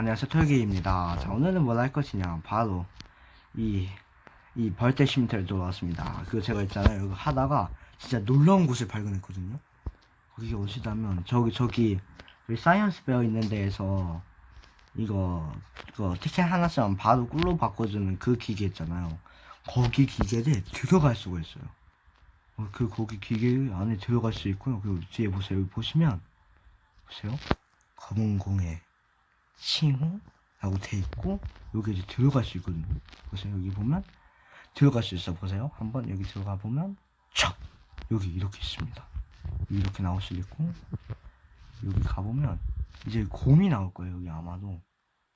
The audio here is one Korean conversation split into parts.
안녕하세요. 톨게입니다. 자 오늘은 뭘 할 것이냐? 바로 이 이 벌떼 쉼터에 들어왔습니다. 그거 제가 있잖아요. 이거 하다가 진짜 놀라운 곳을 발견했거든요. 거기 어디다면 저기 저기 여기 사이언스 베어 있는 데에서 이거 이거 티켓 하나 쓰면 바로 꿀로 바꿔주는 그 기계 있잖아요. 거기 기계에 들어갈 수가 있어요. 어, 그 거기 기계 안에 들어갈 수 있고요. 그리고 뒤에 보세요. 여기 보시면 보세요. 검은 공에 칭호라고 돼 있고 여기 이제 들어갈 수 있거든요. 보세요 여기 보면 들어갈 수 있어 보세요. 한번 여기 들어가 보면 촥 여기 이렇게 있습니다. 이렇게 나올 수도 있고 여기 가보면 이제 곰이 나올 거예요. 여기 아마도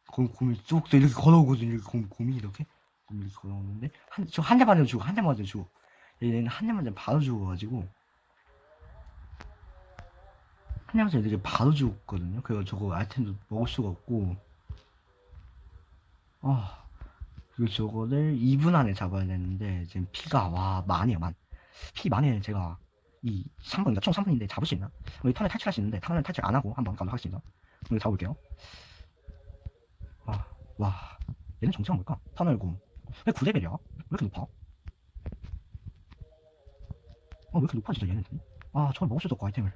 곰 곰이 쭉 이렇게 걸어오거든요. 곰 곰이 이렇게 곰이 걸어오는데 한저한 대 맞아 주고 한 대 맞아 주고 얘는 한 대 맞아 바로 죽어가지고 한양에서 이렇게 바로 죽었거든요. 그래서 저거 아이템도 먹을 수가 없고, 아, 그리고 저거를 2분 안에 잡아야 되는데, 지금 피가, 와, 많이요, 만. 피 많이 제가, 이 3번인가? 총 3번인데 잡을 수 있나? 여기 턴을 탈출할 수 있는데, 턴을 탈출 안 하고 한번 가도록 하겠습니다. 여기 잡을게요. 와, 와. 얘는 정체가 뭘까? 터널 곰. 왜 9레벨이야? 왜 이렇게 높아? 어, 왜 이렇게 높아, 진짜 얘는? 아, 저걸 먹을 수도 없고, 아이템을.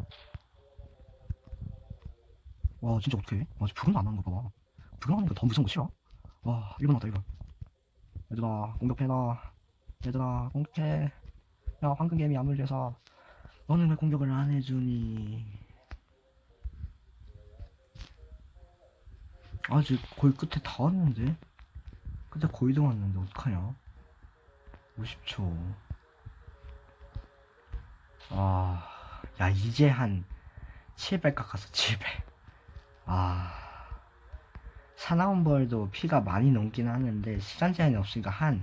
와 진짜 어떡해? 와 부금도 안 나는 거 봐봐. 부금 하니까 더 무서운 거 싫어? 와 1번 왔다 1번 얘들아 공격해라 얘들아 공격해. 야 황금개미 야물려서. 너는 왜 공격을 안 해주니? 아직 거의 끝에 다 왔는데? 끝에 거의 다 왔는데 어떡하냐? 50초. 아야 이제 한 700 깎았어 700 아, 사나운 벌도 피가 많이 넘긴 하는데 시간 제한이 없으니까 한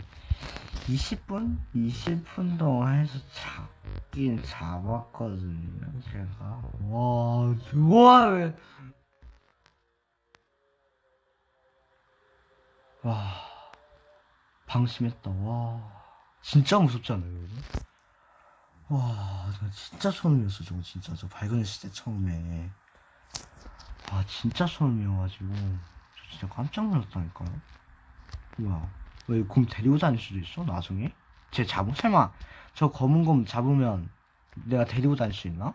20분? 20분 동안 해서 잡긴 잡았거든요, 제가. 와, 좋아, 왜. 와, 방심했다, 와. 진짜 무섭지 않아요, 여러분? 와, 나 진짜 소름이었어, 저거 진짜. 저 발견했을 때 처음에. 아 진짜 처음이어가지고. 저 진짜 깜짝 놀랐다니까요. 뭐야. 왜곰 데리고 다닐 수도 있어 나중에? 쟤 잡은 설마 저 검은 곰 잡으면 내가 데리고 다닐 수 있나?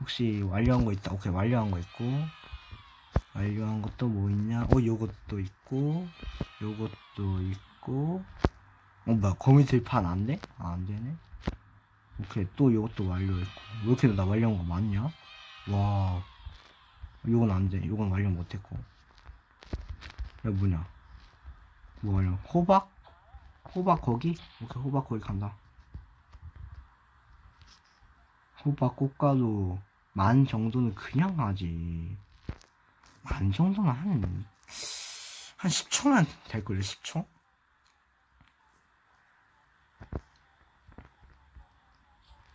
혹시 완료한 거 있다. 오케이 완료한 거 있고. 완료한 것도 뭐 있냐? 어 요것도 있고. 요것도 있고. 어 뭐야. 거미 들판 안 돼? 아 안 되네. 오케이 또 요것도 완료했고. 왜 이렇게 나 완료한 거 많냐? 와 요건 안 돼. 요건 완료 못했고. 야, 뭐냐. 뭐 완료. 호박? 호박 거기? 오케이, 호박 거기 간다. 호박 꽃가루 만 정도는 그냥 가지. 만 정도는 한, 한 10초만 될걸요, 10초?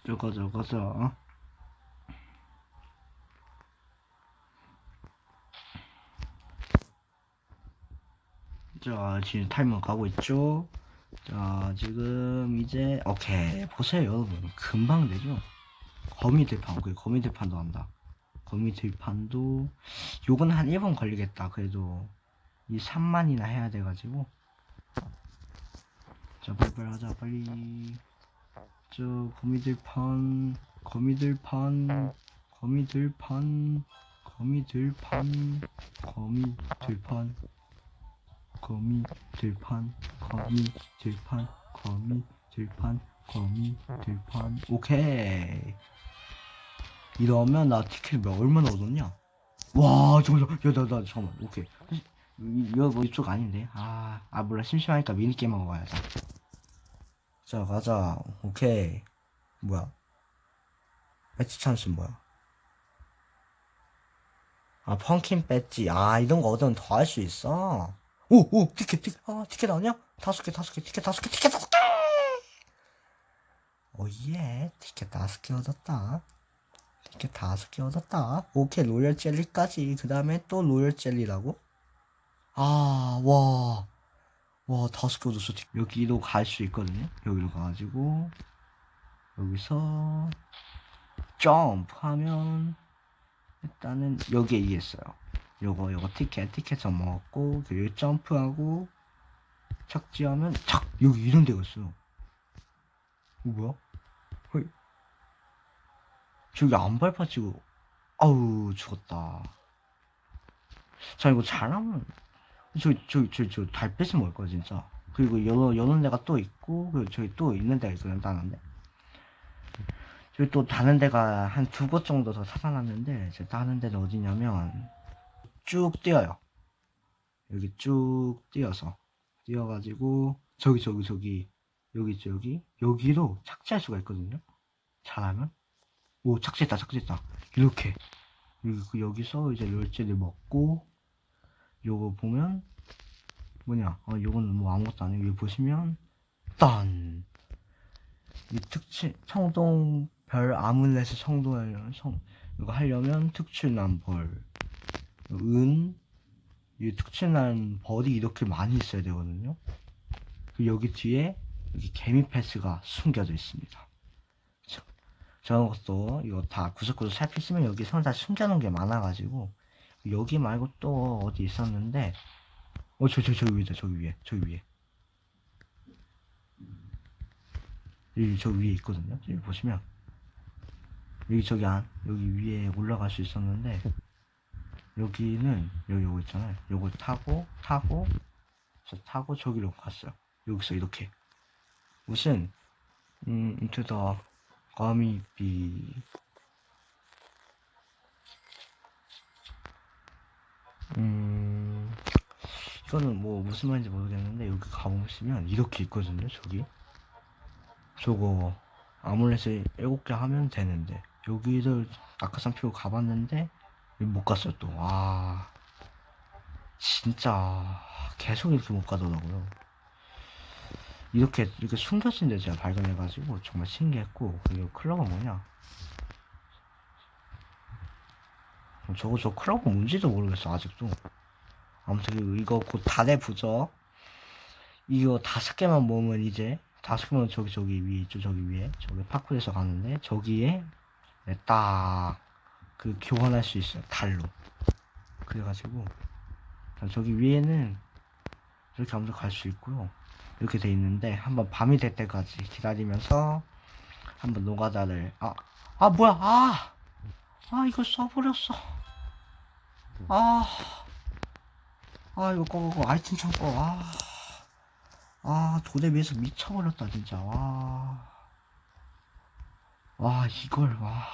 저거, 저거, 저, 어? 자, 지금 타이머 가고 있죠? 자, 지금 이제, 오케이. 보세요, 여러분. 금방 되죠? 거미 들판, 오케이. 거미 들판도 한다. 거미 들판도, 요건 한 1분 걸리겠다. 그래도, 이 3만이나 해야 돼가지고. 자, 빨리빨리 하자, 빨리. 저, 거미 들판, 거미 들판, 거미 들판, 거미 들판, 거미 들판. 거미 들판 거미 들판 거미 들판 거미 들판. 오케이. 이러면 나 티켓 몇 얼마나 얻었냐? 와 잠깐만 야나나 잠깐만. 오케이 이- 이거 뭐 이쪽 아닌데? 아, 아 몰라. 심심하니까 미니게임 하고 가야지. 자 가자. 오케이. 뭐야? 배치 찬스 뭐야? 아 펑킨 배지. 아 이런 거 얻으면 더 할 수 있어 오, 오, 티켓, 티켓, 아, 티켓 아니야? 다섯 개, 다섯 개, 티켓 다섯 개, 티켓 다섯 개! 오 예, 티켓 다섯 개 얻었다. 티켓 다섯 개 얻었다. 오케이, 로열 젤리까지. 그 다음에 또 로열 젤리라고? 아, 와. 와, 다섯 개 얻었어. 여기로 갈 수 있거든요. 여기로 가가지고, 여기서, 점프하면, 일단은 여기에 이겼어요. 요거 요거 티켓 티켓 좀 먹었고 그리고 점프하고 착지하면 착 여기 이런 데가 있어. 어 뭐야? 헐. 저기 안 밟아지고 아우 죽었다. 자 이거 잘하면 저기 저기 저기 저 달빛이 먹을 거야 진짜. 그리고 여는 여는 데가 또 있고 그리고 저기 또 있는 데가 있거든 다른 데. 저기 또 다른 데가 한 두 곳 정도 더 찾아놨는데 저 다른 데는 어디냐면 쭉 뛰어요. 여기 쭉 뛰어서 뛰어가지고 저기 저기 저기 여기 여기 여기로 착지할 수가 있거든요. 잘하면. 오 착지했다 착지했다. 이렇게. 여기 그 여기서 이제 열쇠를 먹고 요거 보면 뭐냐? 어 요거는 뭐 아무것도 아니고 여기 보시면 딴. 이 특치 청동 별 아물렛의 청동하려면 청 이거 하려면 특출난 벌, 은, 이 특출난 벌이 이렇게 많이 있어야 되거든요. 그 여기 뒤에 여기 개미 패스가 숨겨져 있습니다. 저- 저런 것도 이거 다 구석구석 살피시면 여기 선다 숨겨놓은 게 많아가지고 여기 말고 또 어디 있었는데 어 저 저 저기 위다 저기 위에 저기 위에 여기 저 위에 있거든요. 여기 보시면 여기 저기 안 여기 위에 올라갈 수 있었는데 여기는 여기 요거 있잖아요. 요걸 타고 타고 저 타고 저기로 갔어요. 여기서 이렇게 무슨 음 into the 거미비 음 이거는 뭐 무슨 말인지 모르겠는데 여기 가보시면 이렇게 있거든요. 저기 저거 아물렛을 7개 하면 되는데 여기를 낙하산 피고 가봤는데 못 갔어요 또. 와 진짜 계속 이렇게 못 가더라고요. 이렇게 이렇게 숨겨진 데 제가 발견해가지고 정말 신기했고 그리고 클럽은 뭐냐? 어, 저거 저 클럽은 뭔지도 모르겠어 아직도. 아무튼 이거 곧 달의 부적 이거 다섯 개만 모으면 이제 다섯 개만 저기 저기 위에 있죠 저기 위에 저기 파쿠에서 가는데 저기에 네, 딱 그 교환할 수 있어요 달로. 그래가지고 자, 저기 위에는 이렇게 아무도 갈수 있고요 이렇게 돼 있는데 한번 밤이 될 때까지 기다리면서 한번 노가다를 아아 뭐야 아! 아 이거 써버렸어. 아아 이거 꺼꺼꺼 아이템 창고 아, 아 도대 위에서 미쳐버렸다 진짜. 와, 와 이걸 와,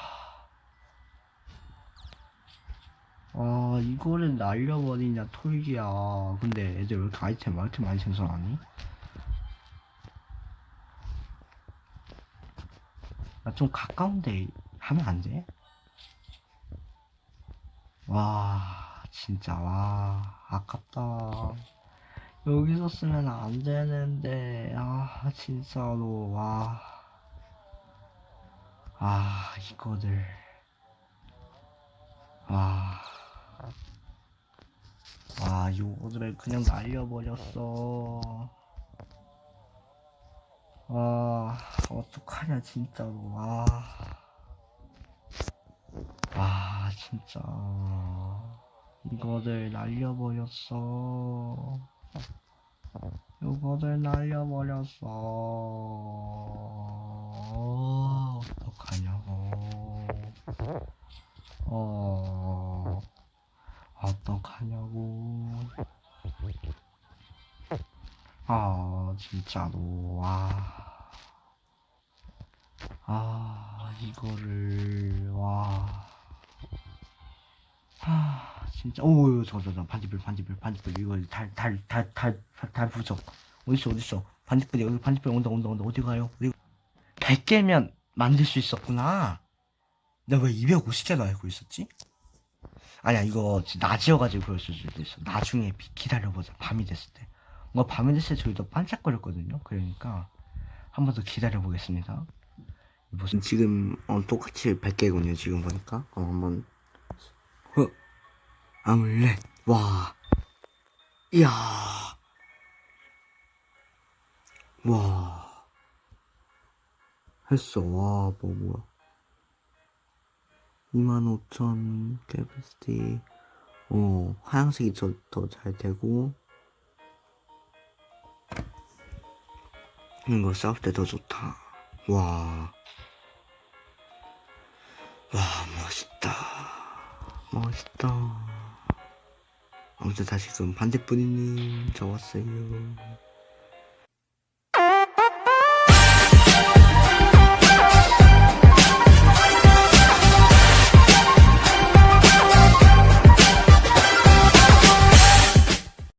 와 이거를 날려버리냐 톨기야. 근데 애들 왜 이렇게 아이템 왜 이렇게 많이 생성하니? 나 좀 가까운데 하면 안 돼? 와 진짜 와 아깝다. 여기서 쓰면 안 되는데 아 진짜로 와. 아, 이거를 와, 와, 이거를 그냥 날려버렸어. 와, 어떡하냐, 진짜로. 와, 와, 진짜. 이거를 날려버렸어. 이거를 날려버렸어. 어떡하냐고. 어, 어떡하냐고. 아, 진짜로, 와. 아, 이거를, 와. 아, 진짜, 오, 저, 저, 저, 반지불, 반지불, 반지불, 이거 달, 달, 달, 달, 달, 달 부적. 어딨어, 어딨어. 반지불, 여기 반지불 온다, 온다, 온다. 어디 가요? 어디 100개면 만들 수 있었구나. 내가 왜 250개나 알고 있었지? 아니야, 이거 낮이어가지고 그럴 수도 있어. 나중에 비- 기다려보자. 밤이 됐을 때. 뭔가 밤이 됐을 때 저기도 반짝거렸거든요. 그러니까 한 번 더 기다려보겠습니다. 무슨 지금 어, 똑같이 100개군요. 지금 보니까. 어, 한번 어, 아물렛. 와. 이야. 와. 했어. 와, 뭐, 뭐야. 25,000 캐피시티. 어, 하얀색이 더 잘 되고, 이거 싸울 때 더 좋다. 와. 와, 멋있다. 멋있다. 아무튼 다시 그 반대뿌리님, 저 왔어요.